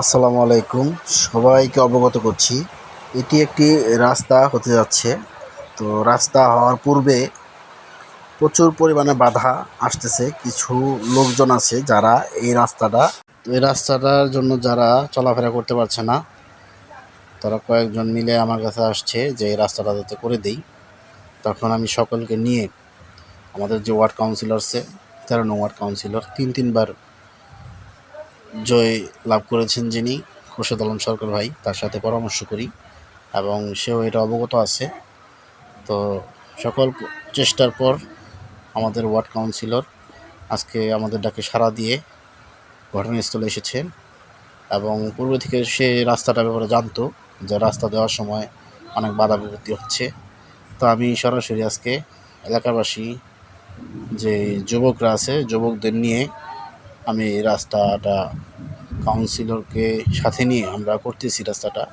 আসসালামু আলাইকুম। সবাইকে অবগত করছি, এটি একটি রাস্তা হতে যাচ্ছে। তো রাস্তা হওয়ার পূর্বে প্রচুর পরিমাণে বাধা আসতেছে। কিছু লোকজন আছে যারা এই রাস্তাটা, এই রাস্তাটার জন্য যারা চলাফেরা করতে পারছে না, তারা কয়েকজন মিলে আমার কাছে আসছে যে এই রাস্তাটা যাতে করে দেই। তখন আমি সকলকে নিয়ে, আমাদের যে ওয়ার্ড কাউন্সিলর আছে, তেরো নং ওয়ার্ড কাউন্সিলর, তিন তিনবার জয় লাভ করেছেন যিনি, খোরশেদ আলম সরকার ভাই, তার সাথে পরামর্শ করি এবং সেও এটা অবগত আছে। তো সকল চেষ্টার পর আমাদের ওয়ার্ড কাউন্সিলর আজকে আমাদের ডাকে সাড়া দিয়ে ঘটনাস্থলে এসেছেন এবং পূর্ব থেকে সে রাস্তাটার ব্যাপারে জানতো যে রাস্তা দেওয়ার সময় অনেক বাধা বিপত্তি হচ্ছে। তো আমি সরাসরি আজকে এলাকাবাসী যে যুবকরা আছে, যুবকদের নিয়ে আমি রাস্তাটা কাউন্সিলরকে সাথে নিয়ে আমরা করতেছি রাস্তাটা।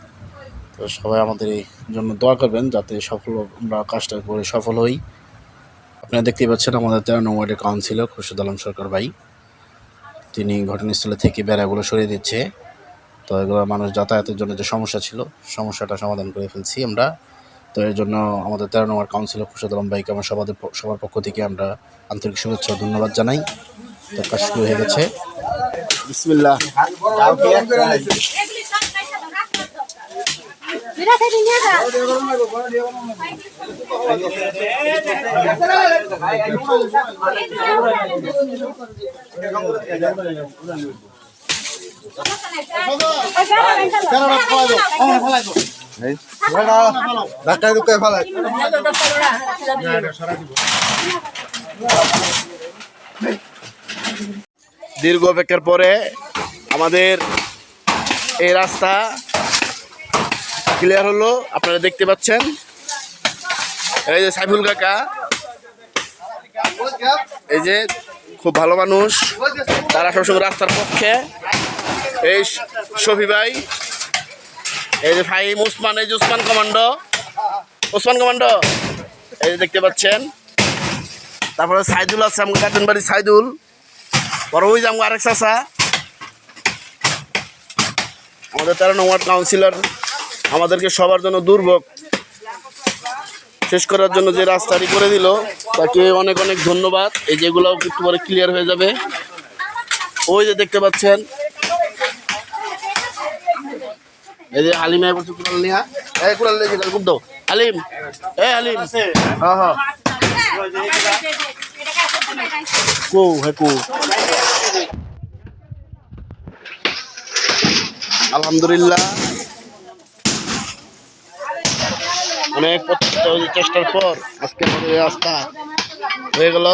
তো সবাই আমাদের এই জন্য দোয়া করবেন যাতে সফল আমরা কাজটা করে সফল হই। আপনারা দেখতেই পাচ্ছেন আমাদের তেরো নং ওয়ার্ডের কাউন্সিলর খুরশেদ আলম সরকার ভাই। তিনি ঘটনাস্থলে থেকে বেড়াগুলো সরিয়ে দিচ্ছে। তো এগুলো মানুষ যাতায়াতের জন্য যে সমস্যা ছিল, সমস্যাটা সমাধান করে ফেলছি আমরা। তো এর জন্য আমাদের তেরো নম্বর কাউন্সিলর খুরশেদ আলম ভাইকে আমার সবাদের সবার পক্ষ থেকে আমরা আন্তরিক শুভেচ্ছা ধন্যবাদ জানাই। তো কাজ শুরু হয়ে গেছে। বিসমিল্লাহ। দীর্ঘ অপেক্ষার পরে আমাদের এই রাস্তা ক্লিয়ার হলো। আপনারা দেখতে পাচ্ছেন। এই যে সাইফুল কাকা। এই যে খুব ভালো মানুষ। তারা সবসময় রাস্তার পক্ষে। এই শফি ভাই। এই যে ফাহিম, উসমান, এই যে উসমান কমান্ডো। উসমান কমান্ডো, এই যে দেখতে পাচ্ছেন। তারপরে সাইদুল আছে আমার কাটেন বাড়ি সাইদুল। বড় ওই যে আমার আরেক চাষা। আমাদের তেরো নং ওয়ার্ড কাউন্সিলর আমাদেরকে সবার জন্য দুর্ভোগ। শেষ করার জন্য যে রাস্তাটি করে দিল, তাকে অনেক অনেক ধন্যবাদ। এই যেগুলো একটু পরে ক্লিয়ার হয়ে যাবে। ওই যে দেখতে পাচ্ছেন। এই যে হালিম বলছে, কুড়াল নিয়া এই কুড়াল এ হালিম। হ্যাঁ হ্যাঁ। কো হ্যাঁ কো। আলহামদুলিল্লাহ। অনেক চেষ্টার পর আজকে আমাদের রাস্তা হয়ে গেল।